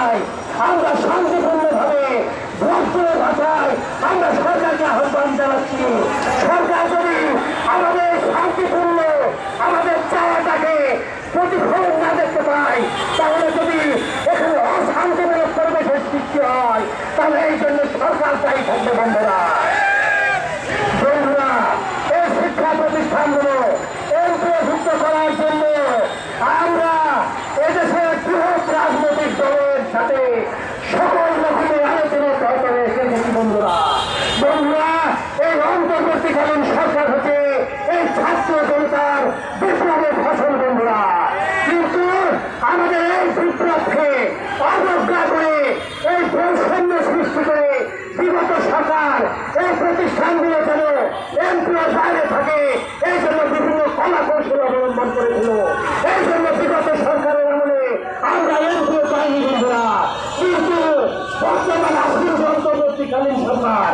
ভাষায়, আমরা শান্তিপূর্ণভাবে বৃহত্তর ভাষায়, আমরা সরকারকে আহ্বান জানাচ্ছি। সরকার যদি আমাদের শান্তিপূর্ণ, আমাদের চাওয়াটাকে প্রতিফলন না দেখতে পাই তাহলে যদি এখানে অশান্তিমূলক পরিবেশের সৃষ্টি হয়, তাহলে এই জন্য সরকার তাই থাকবে, বন্ধুরা। এই অন্তর্বর্তীকালীন সরকার হচ্ছে এই ছাত্র জনতার বিপ্লবের ফসল বন্ধুরা। কিন্তু আমাদের এই বিপ্লবকে অবজ্ঞা করে, এই বৈষম্য সৃষ্টি করে বিগত সরকার এই প্রতিষ্ঠানগুলো যেন এমপিও বাইরে থাকে, এই জন্য বিভিন্ন কলা কৌশল অবলম্বন করেছিল। এই জন্য বিগত সরকারের আমলে আমরা এমপিও পাইনি বন্ধুরা, কিন্তু বর্তমান আসলে অন্তর্বর্তীকালীন সরকার